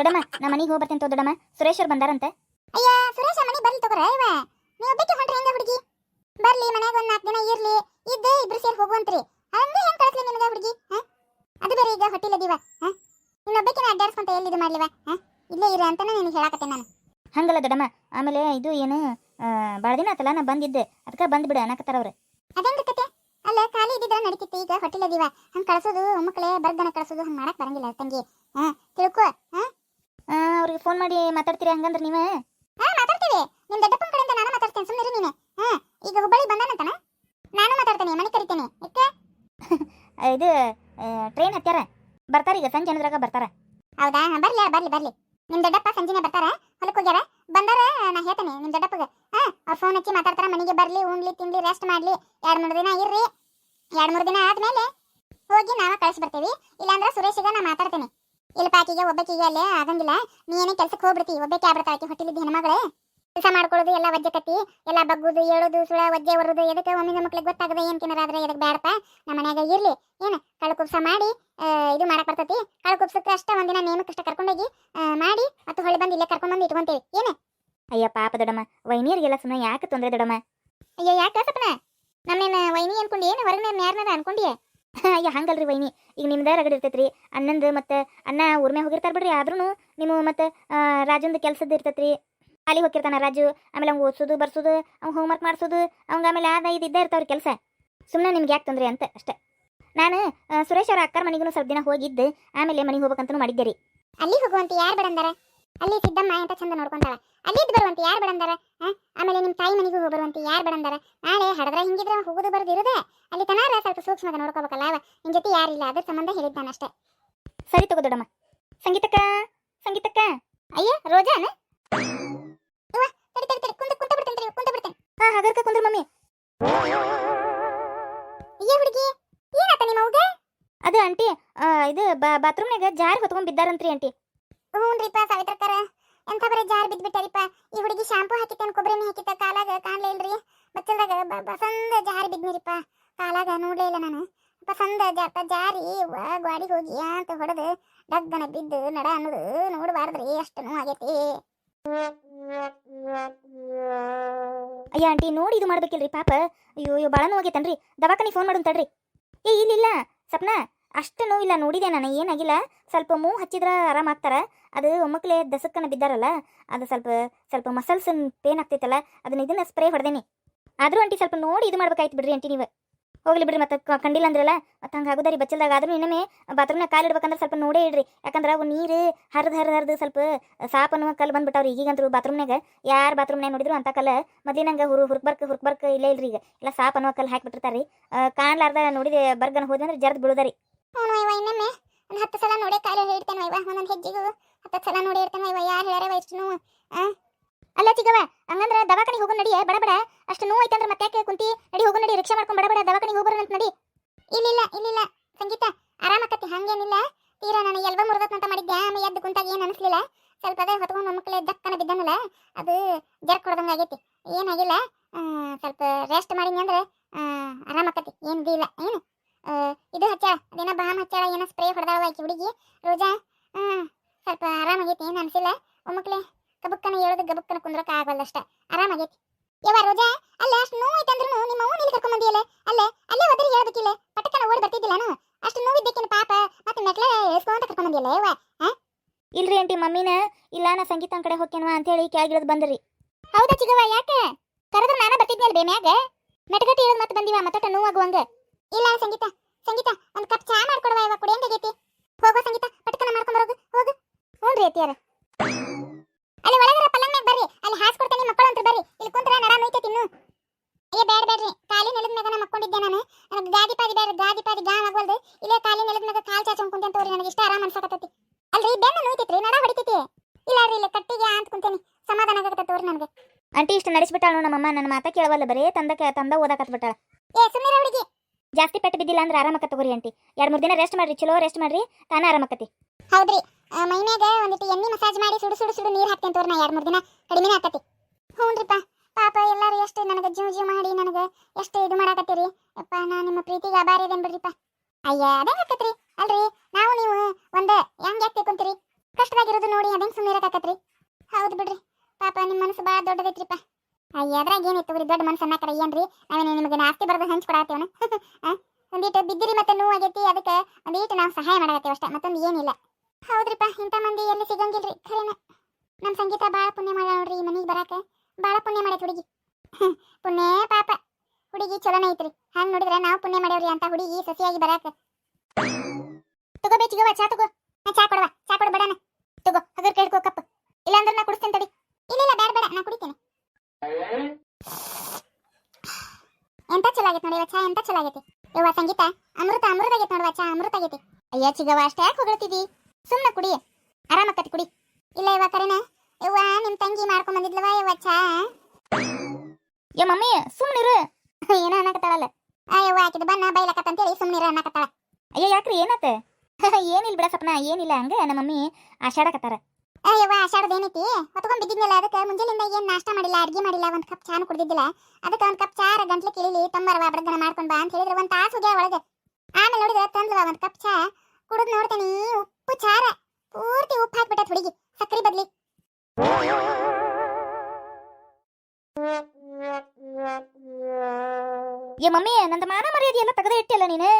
ದೊಡಮ್ಮ ನಾ ಮನೆಗೆ ಹೋಗಿ ಬರ್ತೇನೆ ತೋ ದೊಡಮ್ಮ ಸುರೇಶ್ ಅವ್ರು ಬಂದಾರಂತೆ. ಅಯ್ಯ ಸುರೇಶ ಮನೆ ಬರ್ಲಿ ತಗೋರ ಇವ ನೀವು ಒಬ್ಬಕ್ಕೆ ಹೊಂಟ್ರಿ ಹೆಂಗ ಹುಡುಗಿ? ಬರ್ಲಿ ಮನೆಗೆ ಒಂದ್ ನಾಲ್ಕು ದಿನ ಇರ್ಲಿ. ಇದ್ದೇ ಇಬ್ರು ಸೇರಿ ಹೋಗುವಂತ್ರಿ. ಹಂಗೆ ಹೆಂಗ್ ಕಳಿಸ್ಲಿ ನಿನಗ ಹುಡುಗಿ ಅದು ಬೇರೆ ಈಗ ಹೊಟ್ಟಿಲ್ ಅದೀವ ಇನ್ನೊಬ್ಬಕಿನ ಅಡ್ಡಾಡ್ಸ್ಕೊಂತ ಎಲ್ಲಿ ಇದು ಮಾಡ್ಲಿವ? ಇಲ್ಲೇ ಇರ ಅಂತಾನೆ ನಿನಗೆ ಹೇಳಾಕತ್ತೆ ನಾನು. ಹಂಗಲ್ಲ ದೊಡ್ಡಮ್ಮ ಆಮೇಲೆ ಇದು ಏನು ಭಾಳ ದಿನ ಆತಲ್ಲ ನಾ ಬಂದಿದ್ದೆ. ಅದಕ್ಕೆ ಬಂದ್ಬಿಡ ಅನ್ನಕತ್ತಾರ ಅವ್ರು. ಅದೇಂಗ ಕತೆ ಅಲ್ಲ ಖಾಲಿ ಇದ್ದಿದ್ರ ನಡೀತಿತ್ತು ಈಗ ಹೊಟ್ಟಿಲ್ ಹಂಗೆ ಹಂಗ ಕಳ್ಸೋದು ಮಕ್ಕಳೇ ಬರ್ದನ ಕಳ್ಸೋದು ಹಂಗ ಮಾಡಕ್ ಬರಂಗಿಲ್ಲ ತಂಗಿ ಹಾ? ತಿಳ್ಕೊ ಹಾ? ಅವ್ರಿಗೆ ಫೋನ್ ಮಾಡಿ ಮಾತಾಡ್ತೀರಿ ಹಂಗಂದ್ರೆ ನೀವು? ಹಾ ಮಾತಾಡ್ತೀವಿ. ನಿಮ್ ದೊಡ್ಡಪ್ಪನ ಕಡೆಯಿಂದ ನಾನು ಮಾತಾಡ್ತೇನೆ ಸುಮ್ಮನೆ ನೀನೆ ಹಾ ಈಗ ಹುಬ್ಬಳ್ಳಿ ಬಂದಾನಂತನ ನಾನು ಮಾತಾಡ್ತೇನೆ ಮನೆ ಕರಿತೇನೆ. ಯಾಕೆ? ಇದು ಟ್ರೈನ್ ಹತ್ಯಾರ ಬರ್ತಾರೆ ಈಗ ಸಂಜೆ ಅನ್ನೋದ್ರಾಗ ಬರ್ತಾರ. ಹೌದಾ? ಬರ್ಲಿ ಬರ್ಲಿ ಬರ್ಲಿ. ನಿಮ್ ದೊಡ್ಡಪ್ಪ ಸಂಜೆನೆ ಬರ್ತಾರ? ಹೊಲಕ್ಕೆ ಹೋಗ್ಯಾರ? ಬಂದಾರ? ನಾ ಹೇಳ್ತೇನೆ ನಿಮ್ ದೊಡ್ಡಪ್ಪಗೆ. ಹಾ ಅವ್ರ ಫೋನ್ ಹಚ್ಚಿ ಮಾತಾಡ್ತಾರ ಮನೆಗೆ ಬರ್ಲಿ ಉಣ್ಲಿ ತಿನ್ಲಿ ರೆಸ್ಟ್ ಮಾಡ್ಲಿ. ಎರಡ್ ಮೂರು ದಿನ ಇರ್ರಿ. ಎರಡ್ ಮೂರು ದಿನ ಆದ್ಮೇಲೆ ಹೋಗಿ ನಾವ ಕಳ್ಸಿ ಬರ್ತೇವಿ. ಇಲ್ಲಾಂದ್ರ ಸುರೇಶಿಗ ನಾ ಮಾತಾಡ್ತೇನೆ. ಇಲ್ಲಿ ಪಾಕಿಗೆ ಒಬ್ಬಕಿಗೆ ಅಲ್ಲೇ ಆಗಂಗಿಲ್ಲ. ನೀ ಏನೇ ಕೆಲ್ಸಕ್ಕೆ ಹೋಗ್ಬಿಡ್ತಿ ಒಬ್ಬಕ್ಕೆ ಆಗ್ಬಿಡ್ತಾ ಆಕಿ ಹೊಟ್ಟಿಲಿದ್ದ ಹೆಣ್ಮಗಳೇ. ಕೆಲಸ ಮಾಡ್ಕೊಳ್ಳೋದು ಎಲ್ಲ ವಜ್ಜೆ ಕತ್ತಿ ಎಲ್ಲ ಬಗ್ಗುದು ಹೇಳೋದು ಸುಳ ವಜ್ಜೆ ಬರೋದು ಎದಕ್ಕೆ ಒಮ್ಮಿನ ಮಕ್ಳಿಗೆ ಗೊತ್ತಾಗದೆ ಏನ್ ತಿನ್ನರಾದ್ರೆ ಎದಕ್ಕೆ ಬೇಡಪ್ಪ ನಮ್ಮ ಮನ್ಯಾಗ ಇರಲಿ. ಏನು ಕಳು ಕುಬ್ಸ ಮಾಡಿ ಇದು ಮಾಡಕ್ ಬರ್ತೈತಿ. ಕಳು ಕುಬ್ಸಕ್ಕೆ ಅಷ್ಟ ಒಂದಿನ ನೇಮಕ್ಕಷ್ಟ ಕರ್ಕೊಂಡೋಗಿ ಆ, ಮಾಡಿ ಮತ್ತೆ ಹೊಳೆ ಬಂದು ಇಲ್ಲೇ ಕರ್ಕೊಂಡ್ಬಂದು ಬಂದು ಇಟ್ಕೊಂತೇವಿ. ಏನು? ಅಯ್ಯ ಪಾಪ ದೊಡಮ್ಮ ವೈನಿಯರಿಗೆಲ್ಲ ಸುಮ್ಮನೆ ಯಾಕೆ ತೊಂದರೆ ದೊಡಮ್ಮ ಅಯ್ಯೋ ಯಾಕೆ ಸಪನ ನಮ್ಮೇನ ವೈನಿ ಅನ್ಕೊಂಡು ಏನು ಹೊರಗಿನ ಯಾರನ್ನ ಅನ್ಕೊಂಡಿಯೇ? ಅಯ್ಯ, ಹಂಗಲ್ರಿ ವೈನಿ. ಈಗ ನಿಮ್ದೇ ರಗಡ್ ಇರ್ತೈತ್ರಿ. ಅಣ್ಣಂದು ಮತ್ತೆ ಅಣ್ಣ ಊರ್ಮೆ ಹೋಗಿರ್ತಾರ ಬಿಡ್ರಿ. ಆದ್ರೂ ನಿಮ್ಮ ಮತ್ತೆ ರಾಜಂದು ಕೆಲಸದ ಇರ್ತೈತ್ರಿ. ಅಲ್ಲಿ ಹೋಗಿರ್ತಾನ ರಾಜು. ಆಮೇಲೆ ಅವ್ನು ಓದ್ಸೋದು, ಬರ್ಸೋದು ಅವ್ನು ಹೋಮ್ವರ್ಕ್ ಮಾಡಿಸೋದು, ಅವ್ಗ ಆಮೇಲೆ ಆದ ಇದು ಇದ್ದೇ ಇರ್ತಾವ್ರಿ ಕೆಲಸ. ಸುಮ್ಮನೆ ನಿಮ್ಗೆ ಯಾಕೆ ತೊಂದರೆ ಅಂತ ಅಷ್ಟೇ. ನಾನು ಸುರೇಶ್ ಅವ್ರ ಅಕ್ಕರ ಮನೆಗೂ ಸ್ವಲ್ಪ ದಿನ ಹೋಗಿದ್ದು. ಆಮೇಲೆ ಮನೆಗೆ ಹೋಗ್ಬೇಕಂತನೂ ಮಾಡಿದ್ದೆ ರೀ. ಅಲ್ಲಿ ಹೋಗುವಂತ ಯಾರು ಬೇಡಂದಾರ? ಅಲ್ಲಿ ಸಿದ್ದಮ್ಮ ಅಂತ ಚಂದ ನೋಡ್ಕೊಂತಾಳ. ಅಲ್ಲಿದ್ದು ಬರುವಂತ ಯಾರು ಬೇಡಂದಾರ? ಆ? ಆಮೇಲೆ ನಿಮ್ಮ ತಾಯಿ ಮನೆಗೂ ಹೋಗಿ ಬರುವಂತ ಯಾರು ಬೇಡಂದಾರ? ನಾಳೆ ಹಡದ್ರ ಹಿಂಗಿದ್ರೆ ಹೋಗುದು ಬರೋದು ಇರುದೆ ಅಲ್ಲಿ ತನಾರ ಸ್ವಲ್ಪ ಸೂಕ್ಷ್ಮದ ನೋಡ್ಕೋಬೇಕಲ್ಲ ಅವ. ನಿನ್ ಜೊತೆ ಯಾರಿಲ್ಲ ಅದ್ರ ಸಂಬಂಧ ಹೇಳಿದ್ದಾನಷ್ಟೇ ಸರಿ ತಗೋ ದೊಡಮ್ಮ ಸಂಗೀತಕ್ಕ ಸಂಗೀತಕ್ಕ. ಅಯ್ಯ, ರೋಜಾನ? ಹಾಗಾದ್ರೆ ಕುಂದ್ರಿ ಮಮ್ಮಿ. ಅಯ್ಯ ಹುಡುಗಿ, ಏನಾತ ನಿಮ್ಮ ಅದು ಆಂಟಿ ಇದು ಬಾತ್ರೂಮ್ನಾಗ ಜಾರಿ ಹೊತ್ಕೊಂಡ್ ಬಿದ್ದಾರಂತ್ರಿ ಆಂಟಿ. ಹ್ಞೂನ್ರಿಪ್ಪ ಸಾವಿತ್ರಕ್ಕರ ಎಂಥ ಬರೀ ಜಾರ್ ಬಿದ್ಬಿಟ್ಟಾರಿಪ್ಪ ಈ ಹುಡುಗಿ ಶಾಂಪೂ ಹಾಕಿತ್ತೇನು ಕೊಬ್ಬರಿ ಹಾಕಿತ್ತ? ಕಾಲಾಗ ಕಾಣ್ಲೇ ಇಲ್ರಿ. ಬಚ್ಚಲ್ದಾಗ ಬಸಂದ ಜಾರಿ ಬಿದ್ನಿರಿಪ್ಪ ಕಾಲಾಗ ನೋಡ್ಲೇ ಇಲ್ಲ ನಾನು. ಬಸಂದ ಜಾತ ಜಾರಿ ವಾ ಗಾಡಿ ಹೋಗಿ ಅಂತ ಹೊಡೆದು ಡಗ್ಗನ ಬಿದ್ದು ನಡ ಅನ್ನೋದು ನೋಡಬಾರ್ದ್ರಿ ಅಷ್ಟು ಆಗೈತಿ. ಅಯ್ಯ ಆಂಟಿ, ನೋಡಿ ಇದು ಮಾಡ್ಬೇಕಿಲ್ರಿ ಪಾಪ. ಅಯ್ಯೋ ಅಯ್ಯೋ ಭಾಳ ನೋವಾಗೈತನ್ರಿ ಫೋನ್ ಮಾಡು ತಡ್ರಿ. ಏ, ಇಲ್ಲಿಲ್ಲ. ಸಪ್ನ ಅಷ್ಟು ನೋವಿಲ್ಲ, ನೋಡಿದೆ ನಾನು, ಏನಾಗಿಲ್ಲ. ಸ್ವಲ್ಪ ಮೂವ್ ಹಚ್ಚಿದ್ರೆ ಆರಾಮಾಗ್ತಾರೆ ಅದು ಒಮ್ಮಕ್ಕಲೇ ದಸಕ್ಕನ ಬಿದ್ದಾರಲ್ಲ, ಅದು ಸ್ವಲ್ಪ ಸ್ವಲ್ಪ ಮಸಲ್ಸ್ ಪೇನ್ ಆಗ್ತೈತಲ್ಲ, ಅದನ್ನ ಇದನ್ನ ಸ್ಪ್ರೇ ಹೊಡೆದೇನಿ. ಆದರೂ ಆಂಟಿ ಸ್ವಲ್ಪ ನೋಡಿ ಇದು ಮಾಡ್ಬೇಕಾಯ್ತು ಬಿಡ್ರಿ ಆಂಟಿ ನೀವು. ಹೋಗ್ಲಿ ಬಿಡ್ರಿ ಮತ್ತೆ ಕಂಡಿಲ್ಲ ಅಂದ್ರಲ್ಲ, ಮತ್ತೆ ಹಂಗೆ ಆಗೋದಾರಿ ಬಚ್ಚಲ್ದಾಗ. ಆದ್ರೂ ಇನ್ನೊಮ್ಮೆ ಬಾತ್ರೂಮ್ನಾಗ ಕಾಲು ಇಡ್ಬೇಕಂದ್ರೆ ಸ್ವಲ್ಪ ನೋಡೇ ಇಡ್ರಿ. ಯಾಕಂದ್ರೆ ಅವು ನೀರು ಹರಿದು ಹರಿದು ಹರಿದು ಸ್ವಲ್ಪ ಸಾಪ್ ಅನ್ನುವ ಕಲ್ಲು ಬಂದ್ಬಿಟ್ಟವ್ರಿ. ಈಗಂತೂ ಬಾತ್ರೂಮ್ನಾಗ ಯಾರು ಬಾತ್ರೂಮ್ನಾಗ ನೋಡಿದ್ರು ಅಂತ ಕಲ್ಲ ಮೊದಲಿನಂಗೆ ಹುರು ಹುರ್ಬರ್ಕ್ ಹುರ್ಬರ್ಕ್ ಇಲ್ಲೇ ಇಲ್ರಿ ಈಗ. ಎಲ್ಲ ಸಾಪ್ ಅನ್ನುವ ಕಲ್ಲು ಹಾಕಿಬಿಟ್ಟಿರ್ತಾರಿ ಕಾಣ್ಲಾರ್ದ ನೋಡಿದೆ, ಬರ್ಗನ ಹೋದ್ರೆ ಬೀಳೋದ ಬೀಳುದಾರಿ ಇವ ಇನ್ನೊಮ್ಮೆ ಒಂದು ಹತ್ತು ಸಲ ನೋಡೇ ಕಾಲು ಹೇಳ್ತೇನೆ ಇವ, ಒಂದೊಂದು ಹೆಜ್ಜೆಗೂ ಹತ್ತು ಸಲ ನೋಡಿ ಇರ್ತೇನೆ ಇವ, ಯಾರು ಹೇಳ್ಯಾರವ ಇಷ್ಟು ನೋವು ಅಲ್ಲ ಚಿಗವ ಹಂಗಂದ್ರ ದವಾಖಾನಿಗೆ ಹೋಗೋ ನಡಿಯೇ ಬಡ ಬಡ, ಅಷ್ಟು ನೋವು ಐತಂದ್ರೆ ಮತ್ತೆ ಯಾಕೆ ಕುಂತಿ, ನಡಿ ಹೋಗೋ ನಡಿ, ರಿಕ್ಷಾ ಮಾಡ್ಕೊಂಡು ಬಡ ಬಡ, ದವಾಖಾನಿಗೆ ಅಂತ ನಡಿ. ಇಲ್ಲಿಲ್ಲ ಇಲ್ಲಿಲ್ಲ, ಸಂಗೀತ ಆರಾಮಕ್ಕತ್ತಿ ಹಂಗೇನಿಲ್ಲ. ತೀರಾ ನಾನು ಎಲ್ವ ಮುರಿದತ್ ಮಾಡಿದ್ದೆ, ಆಮೇಲೆ ಎದ್ದು ಕುಂತಾಗ ಏನು ಅನಿಸ್ಲಿಲ್ಲ. ಸ್ವಲ್ಪ ಅದೇ ಹೊತ್ಕೊಂಡು ಮಕ್ಕಳು ದಕ್ಕನ ಬಿದ್ದನಲ್ಲ, ಅದು ಜರ್ಕ್ ಹೊಡೆದಂಗೆ ಆಗೈತಿ ಏನಾಗಿಲ್ಲ ಆ, ಸ್ವಲ್ಪ ರೆಸ್ಟ್ ಮಾಡಿದ್ನಿ ಅಂದ್ರೆ ಆ, ಆರಾಮಕ್ಕತ್ತಿ ಏನು ಇಲ್ಲ ಏನು ಆ, ಇದು ಅದೇನೋ ಬಾಮ್ ಹಚ್ಚಾಳ ಏನೋ ಸ್ಪ್ರೇ ಹೊಡೆದಾಳ ಆಕಿ ಹುಡುಗಿ? ರೋಜಾ ಆ, ಸ್ವಲ್ಪ ಆರಾಮಾಗೈತಿ ಏನು ಅನಿಸಿಲ್ಲ. ಒಮ್ಮಕ್ಳೆ ಕಬಕ್ಕನ ಹೇಳೋದು ಗಬಕ್ಕನ ಕುಂದ್ರಕ್ಕೆ ಆಗವಲ್ಲಷ್ಟ ಆರಾಮಾಗೈತಿ ಯವ್ವ ರೋಜಾ ಅಲ್ಲ ಅಷ್ಟು ನೋವು ಐತಂದ್ರೂ ನಿಮ್ಮ ಅವ್ವನ ಇಲ್ಲಿ ಕರ್ಕೊಂಡ್ ಬಂದಿಯಲ್ಲ? ಅಲ್ಲೇ ಅಲ್ಲೇ ಒದರಿ ಹೇಳ್ಬೇಕಿಲ್ಲ ಪಟಕನ ಓಡಿ ಬರ್ತಿದ್ದಿಲ್ಲ ಅಷ್ಟು ನೋವಿದ್ದಕ್ಕಿನ ಪಾಪ ಮತ್ತೆ ಮೆಟ್ಲ ಅಂತ ಕರ್ಕೊಂಡ್ ಬಂದಿಯಲ್ಲ ಯವ್ವ? ಇಲ್ರಿ ಆಂಟಿ ಮಮ್ಮಿನ ಇಲ್ಲ ನಾ ಸಂಗೀತ ಕಡೆ ಹೋಗ್ಯನ್ವಾ ಅಂತ ಹೇಳಿ ಕೆಳಗಿಳಿದ್ ಬಂದ್ರಿ. ಹೌದಾ ಚಿಗವ್ವ ಯಾಕೆ? ಕರೆದ್ರೆ ನಾನೇ ಬರ್ತಿದ್ನಲ್ಲ ಬೇ ಮ್ಯಾಗ ಮೆಟಗಟ್ಟಿ ಇಳಿದ್ ಮತ್ತೆ ಬಂದಿವ ಮತ್ತಟ ನೋವಾಗುವಂಗ. ಇಲ್ಲ ಸಂಗೀತ. ಸಂಗೀತ ಒಂದು ಕಪ್ ಚಾ ಮಾಡ್ಕೊಡುವ ಇವಾಗ ಕುಡಿಯಂಗೆ ಆಗೈತಿ. ಹೋಗೋ ಸಂಗೀತ ಪಟಕನ ಮಾಡ್ಕೊಂಡು ಬರೋದು ಹೋಗು. ಹ್ಞೂ ರೀ ಅತ್ತಿಯಾರ. ಅಲ್ಲಿ ಒಳಗರ ಪಲ್ಲಂಗ್ ಮ್ಯಾಗ ಬರ್ರಿ ಅಲ್ಲಿ ಹಾಸ್ಕೊಡ್ತೇನೆ ಮಕ್ಕಳು ಅಂತ ಬರ್ರಿ. ಇಲ್ಲಿ ಕುಂತ್ರ ನಡ ಮೈತೆ ತಿನ್ನು. ಏ ಬೇಡ ಬೇಡ್ರಿ ಕಾಲಿ ನೆಲದ ಮ್ಯಾಗ ನಾ ಮಕ್ಕೊಂಡಿದ್ದೆ ನಾನು. ನನಗೆ ಗಾದಿ ಪಾದಿ ಬೇಡ ಗಾದಿ ಪಾದಿ ಗಾ ಆಗ್ವಲ್ದು. ಇಲ್ಲೇ ಕಾಲಿ ನೆಲದ ಮ್ಯಾಗ ಕಾಲ್ ಚಾಚು ಕುಂತೆ ತೋರಿ ನನಗೆ ಇಷ್ಟ ಆರಾಮ್ ಅನ್ಸಕತ್ತೈತಿ. ಅಲ್ರಿ ಬೆನ್ನು ನೋಯ್ತೈತ್ರಿ ನಡ ಹೊಡಿತೈತಿ. ಇಲ್ಲ ರೀ ಇಲ್ಲ ಕಟ್ಟಿಗೆ ಅಂತ ಕುಂತೇನಿ. ಸಮಾಧಾನ ಆಗತ್ತೆ ತೋರಿ ನನಗೆ. ಆಂಟಿ ಇಷ್ಟು ನಡೆಸ್ಬಿಟ್ಟಾಳು ನಮ್ಮಮ್ಮ ನನ್ನ ಮಾತಾ ಕೇಳವಲ್ಲ ಬರೇ ತಂದ ತಂದ ಓದಾಕತ್ ಬಿಟ್ಟಾಳ ಏ ಸುಮ್ಮನೆ ಹುಡುಗಿ. ಜಾಸ್ತಿ ಪೆಟ್ಟು ಬಿದ್ದಿಲ್ಲ ಅಂದ್ರೆ ಆರಾಮಕ್ಕ ತಗೋರಿ ಆಂಟಿ. ಎರಡು ಮೂರು ದಿನ ರೆಸ್ಟ್ ಮಾಡ್ರಿ, ಚಲೋ ರೆಸ್ಟ್ ಮಾಡ್ರಿ, ತಾನ ಆರಾಮಕ್ಕತಿ. ಹೌದ್ರಿ ಮೈಮ್ಯಾಗ ಒಂದಿಟ್ಟು ಎಣ್ಣೆ ಮಸಾಜ್ ಮಾಡಿ ಸುಡು ಸುಡು ಸುಡು ನೀರು ಹಾಕ್ತೇನೆ ತೋರಿ ನಾ ಎರಡು ಮೂರು ದಿನ, ಕಡಿಮೆನೇ ಆಕತಿ. ಹ್ಞೂನ್ರಿಪ್ಪ ಪಾಪ ಎಲ್ಲರೂ ಎಷ್ಟು ನನಗೆ ಜೀವ ಜೀವ ಮಾಡಿ ನನಗೆ ಎಷ್ಟು ಇದು ಮಾಡಾಕತ್ತೀರಿ. ಯಪ್ಪ, ನಾ ನಿಮ್ಮ ಪ್ರೀತಿಗೆ ಅಭಾರಿ ಅದೇನು ಬಿಡ್ರಿಪ್ಪ. ಅಯ್ಯ ಅದೇ ಹಾಕತ್ರಿ ಅಲ್ರಿ, ನಾವು ನೀವು ಒಂದೇ ಹೆಂಗ್ ಯಾಕೆ ತಿಳ್ಕೊಂತೀರಿ? ಕಷ್ಟವಾಗಿರೋದು ನೋಡಿ ಅದೇ ಸುಮ್ಮನೆ ಇರಕಾಕತ್ರಿ ಹೌದು ಬಿಡ್ರಿ, ಪಾಪ ನಿಮ್ಮ ಮನಸ್ಸು ಭಾಳ ದೊಡ್ಡದೈತ್ರಿಪ್ಪ. ಅದ್ರಾಗ ಏನಿತ್ತು ರೀ ದೊಡ್ಡ ಮನಸ್ಸನ್ನ ಅನ್ನಕರ ಏನ್ರಿ? ನಾವೇನು ನಿಮಗೆ ಆಸ್ತಿ ಬರೋದು ಹಂಚ್ಕೊಡತ್ತೇವನ ಒಂದಿಟ್ಟು ಬಿದ್ದಿರಿ ಮತ್ತೆ ನೋವು ಆಗೈತಿ, ಅದಕ್ಕೆ ಒಂದಿಟ್ಟು ನಾವು ಸಹಾಯ ಮಾಡಾಕತ್ತೇವೆ ಅಷ್ಟೇ, ಮತ್ತೊಂದು ಏನಿಲ್ಲ. ಹೌದ್ರಿಪ್ಪ, ಇಂಥ ಮಂದಿ ಎಲ್ಲಿ ಸಿಗಂಗಿಲ್ರಿ? ಖರೇನ. ನಮ್ಮ ಸಂಗೀತ ಭಾಳ ಪುಣ್ಯ ಮಾಡ ನೋಡ್ರಿ ಈ ಮನೆಗೆ ಬರಾಕ. ಭಾಳ ಪುಣ್ಯ ಮಾಡೈತೆ ಹುಡುಗಿ. ಪುಣ್ಯ ಪಾಪ. ಹುಡುಗಿ ಚಲೋನ ಐತ್ರಿ. ಹಂಗೆ ನೋಡಿದ್ರೆ ನಾವು ಪುಣ್ಯ ಮಾಡೇವ್ರಿ ಅಂತ ಹುಡುಗಿ ಸಸಿಯಾಗಿ ಬರಾಕ. ತಗೋ ಬೇ ಚಿಗವ ಚಾ ತಗೋ. ಚಾ ಕೊಡವ ಚಾ ಕೊಡ ಬೇಡನ. ತಗೋ ಅದ್ರ ಕೇಳ್ಕೋ ಕಪ್. ಇಲ್ಲಾಂದ್ರೆ ನಾ ಕುಡಿಸ್ತೇನೆ ತಡಿ ಇಲ್ಲ ಇಲ್ಲ ಬೇಡ ಬೇಡ ನಾ ಕುಡಿತೇನೆ ಎಂತ ಚಲೋ ಆಗೈತೆ ನೋಡಿ ಇವ ಚಾ ಅಂತ ಚಲೋ ಆಗೈತಿ? ಯವ್ವ ಸಂಗೀತ? ಅಮೃತ ಅಮೃತ ಆಗೈತೆ ನೋಡುವ ಚಾ ಅಮೃತ ಆಗೈತಿ. ಅಯ್ಯ ಚಿಗವ ಅಷ್ಟೇ ಯಾಕೆ ಹೊಗಳ್ತಿದಿ ಸುಮ್ಮನೆ ಕುಡಿ. ಆರಾಮಾಕತಿ ಕುಡಿ. ಇಲ್ಲ ಯವ್ವ ಕರೆನ? ಯವ್ವ ನಿಮ್ ತಂಗಿ ಮಾಡ್ಕೊಂಡ್ ಬಂದಿದ್ಲವ ಯವ್ವ ಚಾ ಏ ಮಮ್ಮಿ ಸುಮ್ಮನಿರು ಏನೋ ಅನ್ನಕತ್ತಾಳಲ್ಲ. ಆ ಯವ್ವ ಆಕಿದ ಬಣ್ಣ ಬೈಲಕತ್ತಂತೇಳಿ ಸುಮ್ಮನಿರ ಅನ್ನಕತ್ತಾಳ. ಅಯ್ಯ ಯಾಕ್ರಿ ಏನತ್ತ ಏನಿಲ್ಲ ಬಿಡ ಸಪ್ನ ಏನಿಲ್ಲ ಹಂಗ ನಮ್ಮ ಮಮ್ಮಿ ಆಷಾಡಕತ್ತಾರ ಅಯ್ಯವ್ವ ಆಷಾಢದ ಏನೈತಿ? ಹೊತ್ಕೊಂಡ್ ಅದಕ್ಕೆ ಮುಂಜಾನಿಂದ ಏನು ನಾಷ್ಟ ಮಾಡಿಲ್ಲ ಅಡ್ಗೆ ಮಾಡಿಲ್ಲ ಒಂದು ಕಪ್ ಚಾನು ಕುಡ್ದಿದ್ದಿಲ್ಲ? ಅದಕ್ಕೆ ಒಂದು ಕಪ್ ಚಾರ ಗಂಟ್ಲೆ ಕೇಳಿ ತಂಬರವ ಬಡದನ ಮಾಡ್ಕೊಂಡು ಬಾ ಅಂತ ಹೇಳಿದ್ರೆ ಒಂದು ತಾಸು ಆಮೇಲೆ ನೋಡಿದ್ರೆ ಒಂದು ಕಪ್ ಚಾ ಕುಡಿದು ನೋಡ್ತೇನೆ ಉಪ್ಪು ಚಾರ ಪೂರ್ತಿ ಉಪ್ಪು ಹಾಕ್ಬಿಟ್ಟತ್ ಹುಡುಗಿ ಸಕ್ಕರೆ ಬದ್ಲಿ. ಏ ಮಮ್ಮಿ ನಂದು ಮಾನ ಮರ್ಯಾದೆಯೆಲ್ಲ ತೆಗೆದೇ ಇಟ್ಟಿಲ್ಲ ನೀನು?